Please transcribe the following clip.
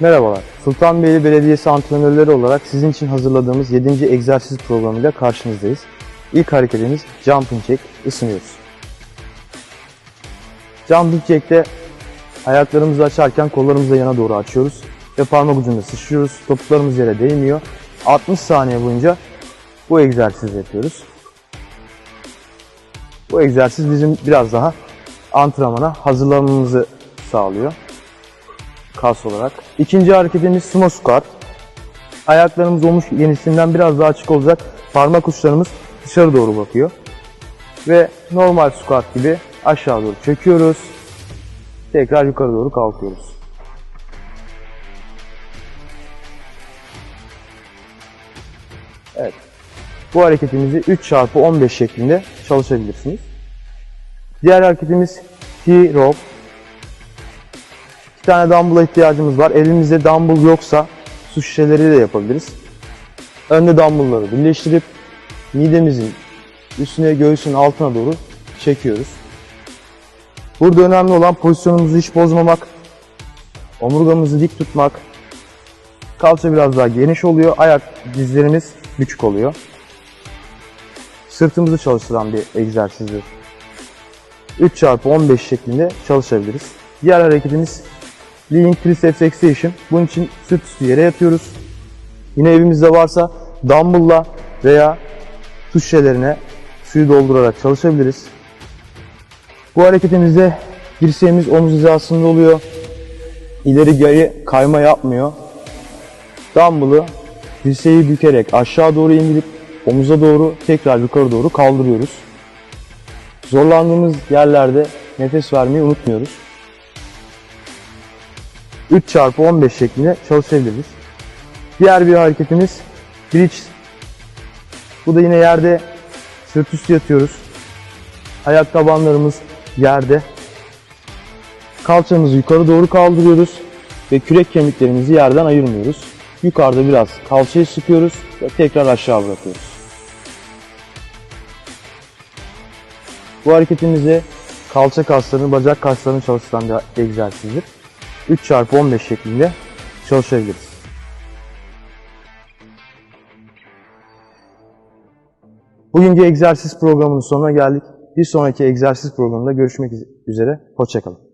Merhabalar. Sultanbeyli Belediyesi antrenörleri olarak sizin için hazırladığımız 7. egzersiz programıyla karşınızdayız. İlk hareketimiz jumping jack, ısınıyoruz. Jumping jack'te ayaklarımızı açarken kollarımızı da yana doğru açıyoruz ve parmak ucunda sıçrıyoruz. Topuklarımız yere değmiyor. 60 saniye boyunca bu egzersizi yapıyoruz. Bu egzersiz bizim biraz daha antrenmana hazırlanmamızı sağlıyor kas olarak. İkinci hareketimiz sumo squat. Ayaklarımız omuz genişliğinden biraz daha açık olacak. Parmak uçlarımız dışarı doğru bakıyor. Ve normal squat gibi aşağı doğru çöküyoruz. Tekrar yukarı doğru kalkıyoruz. Evet. Bu hareketimizi 3 çarpı 15 şeklinde çalışabilirsiniz. Diğer hareketimiz T-rope. Tane dumbbell'a ihtiyacımız var. Elimizde dumbbell yoksa su şişeleriyle de yapabiliriz. Önde dumbbell'ları birleştirip midemizin üstüne göğsün altına doğru çekiyoruz. Burada önemli olan pozisyonumuzu hiç bozmamak, omurgamızı dik tutmak, kalça biraz daha geniş oluyor, ayak dizlerimiz küçük oluyor. Sırtımızı çalıştıran bir egzersizdir. 3 çarpı 15 şeklinde çalışabiliriz. Diğer hareketimiz Lean Triceps Extension. Bunun için sırt üstü yere yatıyoruz. Yine evimizde varsa dumbbell'la veya su şişelerine suyu doldurarak çalışabiliriz. Bu hareketimizde dirseğimiz omuz hizasında oluyor. İleri geri kayma yapmıyor. Dumbbell'ı dirseği bükerek aşağı doğru indirip omuza doğru tekrar yukarı doğru kaldırıyoruz. Zorlandığımız yerlerde nefes vermeyi unutmuyoruz. 3 çarpı 15 şeklinde çalışabiliriz. Diğer bir hareketimiz bridge. Bu da yine yerde sırt üstü yatıyoruz. Ayak tabanlarımız yerde. Kalçamızı yukarı doğru kaldırıyoruz ve kürek kemiklerimizi yerden ayırmıyoruz. Yukarıda biraz kalçayı sıkıyoruz ve tekrar aşağı bırakıyoruz. Bu hareketimizi kalça kaslarını, bacak kaslarını çalıştıran bir egzersizdir. 3 çarpı 15 şeklinde çalışabiliriz. Bugünkü egzersiz programının sonuna geldik. Bir sonraki egzersiz programında görüşmek üzere. Hoşçakalın.